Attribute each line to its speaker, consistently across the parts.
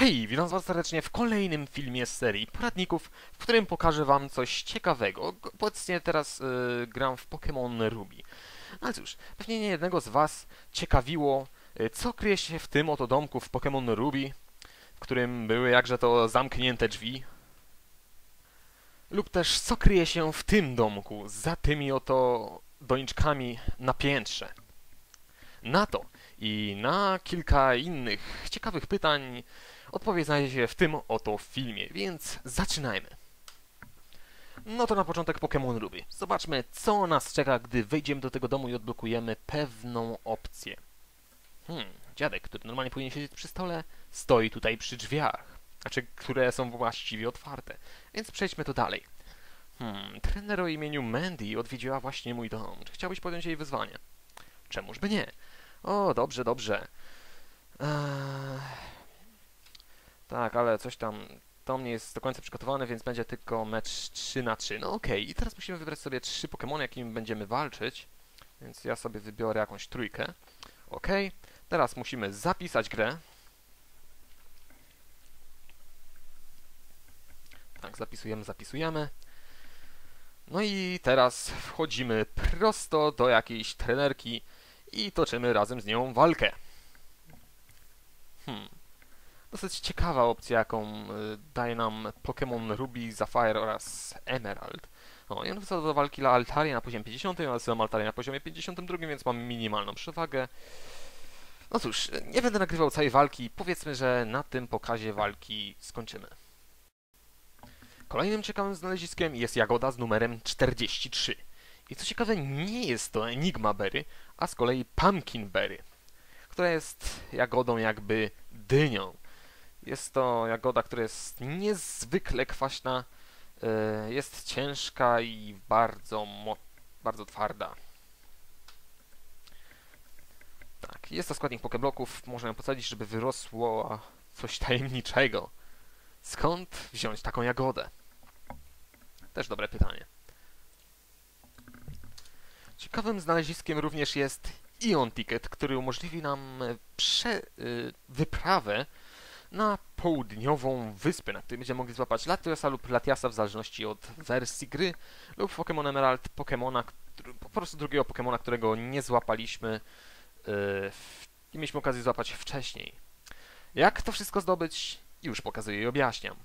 Speaker 1: Hej, witam was serdecznie w kolejnym filmie z serii poradników, w którym pokażę wam coś ciekawego. Obecnie teraz y, gram w Pokémon Ruby. Ale cóż, pewnie nie jednego z was ciekawiło, y, co kryje się w tym oto domku w Pokémon Ruby, w którym były jakże to zamknięte drzwi. Lub też co kryje się w tym domku, za tymi oto doniczkami na piętrze. Na to i na kilka innych ciekawych pytań Odpowiedź znajdzie się w tym oto filmie, więc zaczynajmy. No to na początek Pokémon Ruby. Zobaczmy, co nas czeka, gdy wejdziemy do tego domu i odblokujemy pewną opcję. Hmm, dziadek, który normalnie powinien siedzieć przy stole, stoi tutaj przy drzwiach. Znaczy, które są właściwie otwarte. Więc przejdźmy to dalej. Hmm, trener o imieniu Mandy odwiedziła właśnie mój dom. Czy chciałbyś podjąć jej wyzwanie? Czemuż by nie? O, dobrze, dobrze. Eee... Tak, ale coś tam. To nie jest do końca przygotowane, więc będzie tylko mecz 3 na 3. No okej, i teraz musimy wybrać sobie trzy Pokémony, jakimi będziemy walczyć. Więc ja sobie wybiorę jakąś trójkę. Okej, teraz musimy zapisać grę. Tak, zapisujemy, zapisujemy. No i teraz wchodzimy prosto do jakiejś trenerki i toczymy razem z nią walkę. Hmm dosyć ciekawa opcja, jaką y, daje nam Pokémon Ruby, Sapphire oraz Emerald. No, i on wsadza do walki na poziomie 50, a sam Altaria na poziomie 52, więc mam minimalną przewagę. No cóż, nie będę nagrywał całej walki, powiedzmy, że na tym pokazie walki skończymy. Kolejnym ciekawym znaleziskiem jest jagoda z numerem 43. I co ciekawe, nie jest to Enigma Berry, a z kolei Pumpkin Berry, która jest jagodą jakby dynią. Jest to jagoda, która jest niezwykle kwaśna, e, jest ciężka i bardzo, bardzo twarda. Tak, jest to składnik pokebloków, ją posadzić, żeby wyrosło coś tajemniczego. Skąd wziąć taką jagodę? Też dobre pytanie. Ciekawym znaleziskiem również jest Ion Ticket, który umożliwi nam prze, y, wyprawę na południową wyspę, na której będziemy mogli złapać Latiasa lub Latiasa w zależności od wersji gry lub Pokémon Emerald, Pokémona, po prostu drugiego Pokémona, którego nie złapaliśmy yy, i mieliśmy okazję złapać wcześniej. Jak to wszystko zdobyć? Już pokazuję i objaśniam.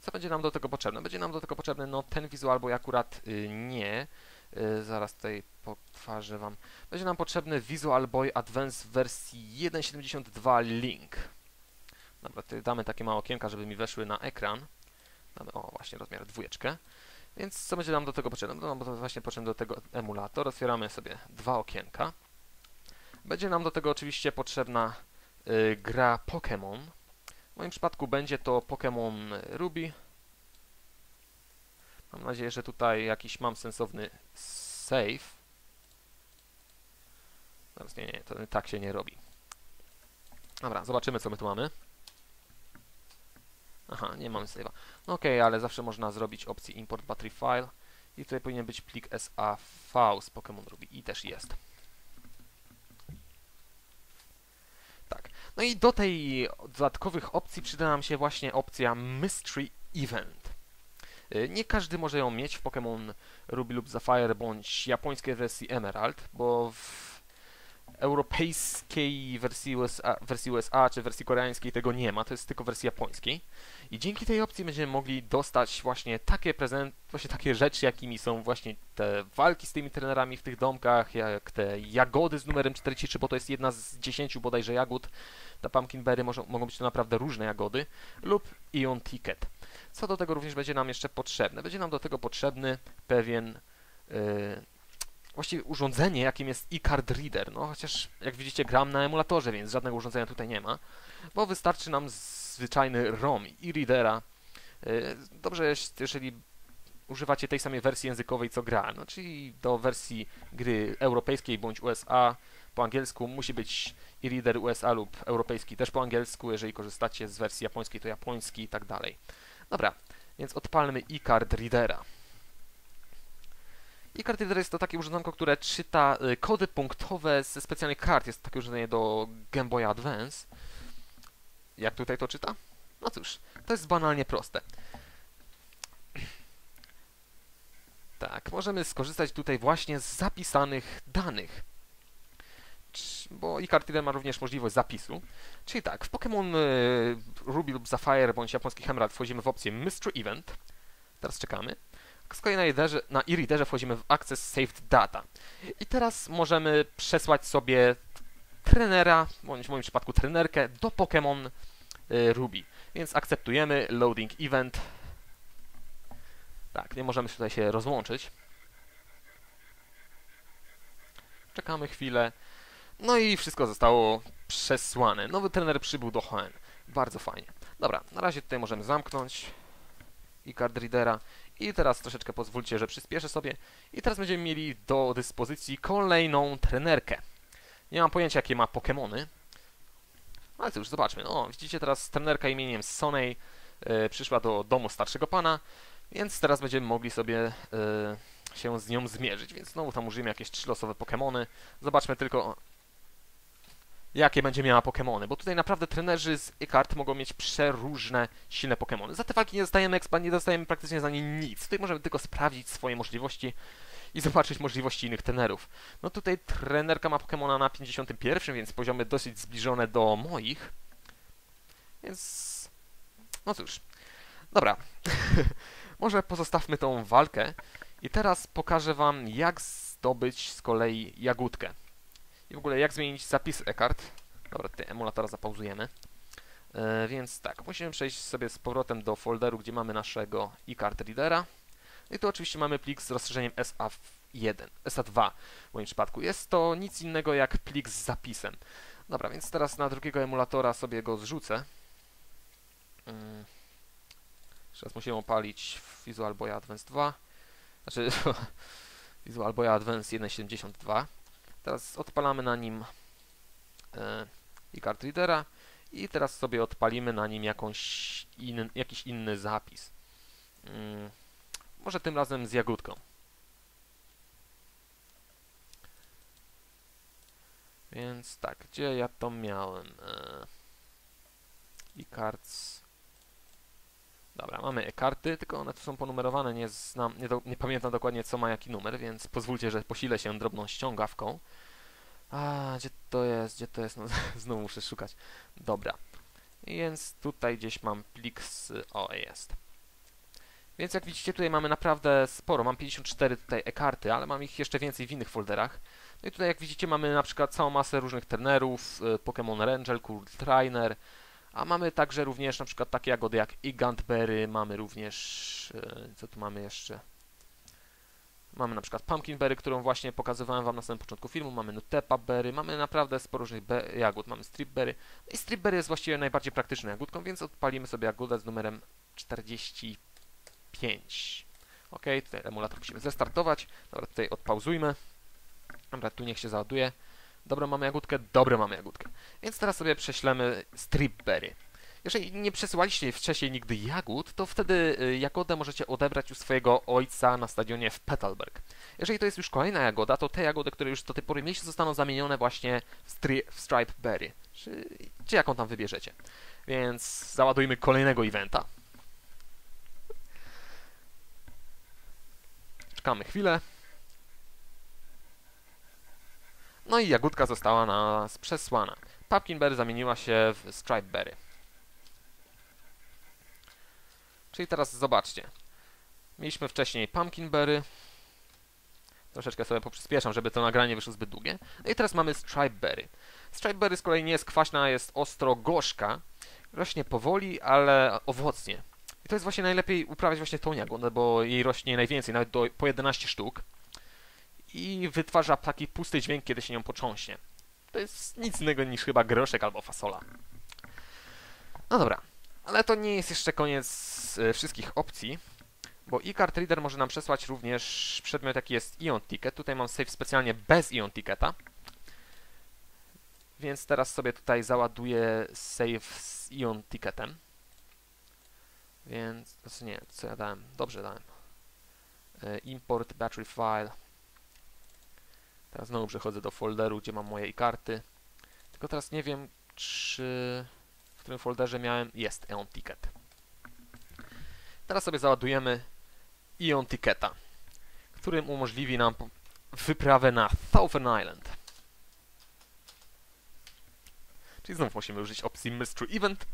Speaker 1: Co będzie nam do tego potrzebne? Będzie nam do tego potrzebny no, ten wizual, bo akurat yy, nie. Yy, zaraz tutaj potwarzę Wam. Będzie nam potrzebny Visual Boy Advance w wersji 1.72 Link. Dobra, damy takie małe okienka, żeby mi weszły na ekran. Damy, o, właśnie rozmiar dwójeczkę. Więc co będzie nam do tego potrzebne? No, bo to właśnie potrzebny do tego emulator. Otwieramy sobie dwa okienka. Będzie nam do tego oczywiście potrzebna y, gra Pokémon. W moim przypadku będzie to Pokémon Ruby. Mam nadzieję, że tutaj jakiś mam sensowny save. Teraz nie, nie, to tak się nie robi. Dobra, zobaczymy co my tu mamy. Aha, nie mamy save'a. No okej, okay, ale zawsze można zrobić opcję import battery file i tutaj powinien być plik SAV z Pokémon Ruby i też jest. Tak. No i do tej dodatkowych opcji przyda nam się właśnie opcja Mystery Event. Y, nie każdy może ją mieć w Pokémon Ruby lub Sapphire bądź japońskiej wersji Emerald, bo w europejskiej wersji USA, wersji USA czy wersji koreańskiej tego nie ma, to jest tylko wersji japońskiej. I dzięki tej opcji będziemy mogli dostać właśnie takie prezent, właśnie takie rzeczy, jakimi są właśnie te walki z tymi trenerami w tych domkach, jak te jagody z numerem 43, bo to jest jedna z 10 bodajże jagód. Ta pumpkinberry może, mogą być to naprawdę różne jagody, lub Ion Ticket. Co do tego również będzie nam jeszcze potrzebne? Będzie nam do tego potrzebny pewien yy, właściwie urządzenie, jakim jest e-card reader. No chociaż jak widzicie gram na emulatorze, więc żadnego urządzenia tutaj nie ma, bo wystarczy nam zwyczajny ROM e-readera. Y, dobrze jest, jeżeli używacie tej samej wersji językowej co gra, no czyli do wersji gry europejskiej bądź USA po angielsku musi być e-reader USA lub europejski też po angielsku, jeżeli korzystacie z wersji japońskiej to japoński i tak dalej. Dobra, więc odpalmy e-card readera. I Card Reader jest to takie urządzonko, które czyta y, kody punktowe ze specjalnych kart. Jest takie urządzenie do Game Boy Advance. Jak tutaj to czyta? No cóż, to jest banalnie proste. Tak, możemy skorzystać tutaj właśnie z zapisanych danych. Bo iCard Reader ma również możliwość zapisu. Czyli tak, w Pokémon y, Ruby lub Sapphire bądź japoński Emerald wchodzimy w opcję Mystery Event. Teraz czekamy. Z kolei na, readerze, na e-readerze wchodzimy w Access Saved Data. I teraz możemy przesłać sobie trenera, bądź w moim przypadku trenerkę, do Pokémon y, Ruby. Więc akceptujemy Loading Event. Tak, nie możemy tutaj się rozłączyć. Czekamy chwilę. No i wszystko zostało przesłane. Nowy trener przybył do Hoenn. Bardzo fajnie. Dobra, na razie tutaj możemy zamknąć i card readera. I teraz troszeczkę pozwólcie, że przyspieszę sobie. I teraz będziemy mieli do dyspozycji kolejną trenerkę. Nie mam pojęcia, jakie ma Pokémony. Ale cóż, zobaczmy. O, widzicie teraz trenerka imieniem Sonej e, przyszła do domu starszego pana, więc teraz będziemy mogli sobie e, się z nią zmierzyć. Więc znowu tam użyjemy jakieś trzylosowe Pokémony. Zobaczmy tylko, jakie będzie miała Pokémony, bo tutaj naprawdę trenerzy z e-kart mogą mieć przeróżne, silne Pokémony. Za te walki nie dostajemy expa, nie dostajemy praktycznie za nie nic. Tutaj możemy tylko sprawdzić swoje możliwości i zobaczyć możliwości innych trenerów. No tutaj trenerka ma Pokémona na 51, więc poziomy dosyć zbliżone do moich. Więc... No cóż. Dobra. Może pozostawmy tą walkę i teraz pokażę wam, jak zdobyć z kolei jagódkę. I w ogóle jak zmienić zapis e-kart. Dobra, tutaj emulatora zapauzujemy. E, więc tak, musimy przejść sobie z powrotem do folderu, gdzie mamy naszego e-card readera. I tu oczywiście mamy plik z rozszerzeniem SA1, SA2 w moim przypadku. Jest to nic innego jak plik z zapisem. Dobra, więc teraz na drugiego emulatora sobie go zrzucę. Mm. Jeszcze raz musimy opalić Visual Boy Advance 2. Znaczy Visual Boy Advance 1.72. Teraz odpalamy na nim e, e-card readera i teraz sobie odpalimy na nim jakąś in, jakiś inny zapis. Mm, może tym razem z jagódką. Więc tak, gdzie ja to miałem? E, e-cards. Dobra, mamy e-karty, tylko one tu są ponumerowane, nie, znam, nie, do, nie pamiętam dokładnie co ma jaki numer, więc pozwólcie, że posilę się drobną ściągawką. A, gdzie to jest, gdzie to jest? No, znowu muszę szukać. Dobra. Więc tutaj gdzieś mam plik z... O, jest. Więc jak widzicie, tutaj mamy naprawdę sporo. Mam 54 tutaj e-karty, ale mam ich jeszcze więcej w innych folderach. No i tutaj jak widzicie mamy na przykład całą masę różnych trenerów, y, Pokémon Rangel, Cool Trainer, a mamy także również na przykład takie jagody jak Igantberry, mamy również... y, co tu mamy jeszcze? Mamy na przykład Pumpkinberry, którą właśnie pokazywałem Wam na samym początku filmu, mamy Nutepa Berry, mamy naprawdę sporo różnych jagód, mamy Stripberry. No i Stripberry jest właściwie najbardziej praktyczną jagódką, więc odpalimy sobie jagodę z numerem 45. Ok, tutaj emulator musimy zestartować. Dobra, tutaj odpauzujmy. Dobra, tu niech się załaduje. Dobra, mamy jagódkę? Dobre, mamy jagódkę. Więc teraz sobie prześlemy Stripberry. Jeżeli nie przesyłaliście wcześniej nigdy jagód, to wtedy y, jagodę możecie odebrać u swojego ojca na stadionie w Petalberg. Jeżeli to jest już kolejna jagoda, to te jagody, które już do tej pory mieliście, zostaną zamienione właśnie w, stri w Stripe Berry, czy, czy jaką tam wybierzecie. Więc załadujmy kolejnego eventa. Czekamy chwilę. No i jagódka została nas przesłana. Pumpkinberry zamieniła się w Stripeberry. Czyli teraz zobaczcie. Mieliśmy wcześniej Pumpkinberry. Troszeczkę sobie poprzyspieszam, żeby to nagranie wyszło zbyt długie. No i teraz mamy Stripeberry. Stripeberry z kolei nie jest kwaśna, jest ostro-gorzka. Rośnie powoli, ale owocnie. I to jest właśnie najlepiej uprawiać właśnie tą jagodę, bo jej rośnie najwięcej, nawet do, po 11 sztuk. I wytwarza taki pusty dźwięk, kiedy się nią począśnie. To jest nic innego niż chyba groszek albo fasola. No dobra, ale to nie jest jeszcze koniec e, wszystkich opcji, bo e-card reader może nam przesłać również przedmiot, jaki jest Ion Ticket. Tutaj mam save specjalnie bez Ion Ticketa. Więc teraz sobie tutaj załaduję save z Ion Ticketem. Więc, znaczy nie, co ja dałem? Dobrze dałem. E, import battery file. Teraz znowu przechodzę do folderu, gdzie mam moje e-karty. Tylko teraz nie wiem, czy... w którym folderze miałem, jest Eon Ticket. Teraz sobie załadujemy Eon Ticketa, którym umożliwi nam wyprawę na Southern Island. Czyli znów musimy użyć opcji Mystery Event,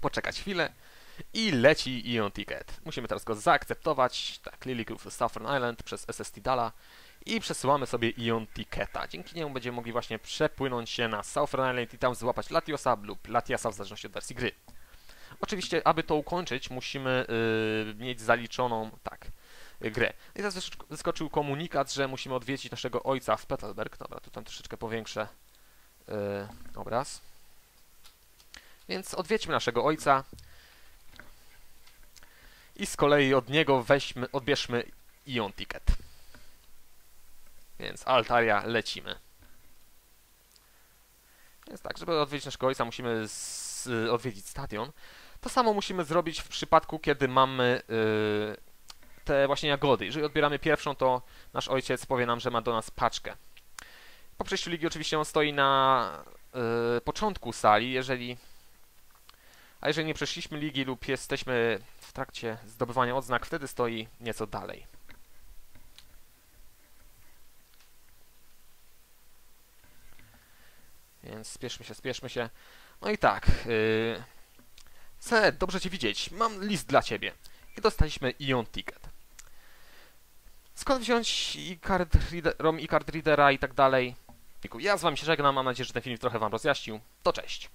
Speaker 1: poczekać chwilę i leci Eon Ticket. Musimy teraz go zaakceptować, tak, Lily Southern Island przez SST Dala i przesyłamy sobie Eon Ticketa. Dzięki niemu będziemy mogli właśnie przepłynąć się na Southern Island i tam złapać Latiosa lub Latiasa w zależności od wersji gry. Oczywiście, aby to ukończyć, musimy yy, mieć zaliczoną, tak, grę. I teraz wysk- wyskoczył komunikat, że musimy odwiedzić naszego ojca w Petalberg. Dobra, tu tam troszeczkę powiększę yy, obraz. Więc odwiedźmy naszego ojca i z kolei od niego weźmy, odbierzmy Ion Ticket. Więc Altaria lecimy. Więc tak, żeby odwiedzić naszego ojca, musimy z, odwiedzić stadion. To samo musimy zrobić w przypadku, kiedy mamy yy, te właśnie jagody. Jeżeli odbieramy pierwszą, to nasz ojciec powie nam, że ma do nas paczkę. Po przejściu ligi oczywiście on stoi na yy, początku sali, jeżeli a jeżeli nie przeszliśmy ligi lub jesteśmy w trakcie zdobywania odznak, wtedy stoi nieco dalej. Więc spieszmy się, spieszmy się. No i tak. Yy... C, dobrze Cię widzieć. Mam list dla Ciebie. I dostaliśmy Ion Ticket. Skąd wziąć i card reader, ROM i card readera i tak dalej? Ja z Wami się żegnam. Mam nadzieję, że ten film trochę Wam rozjaśnił. To cześć.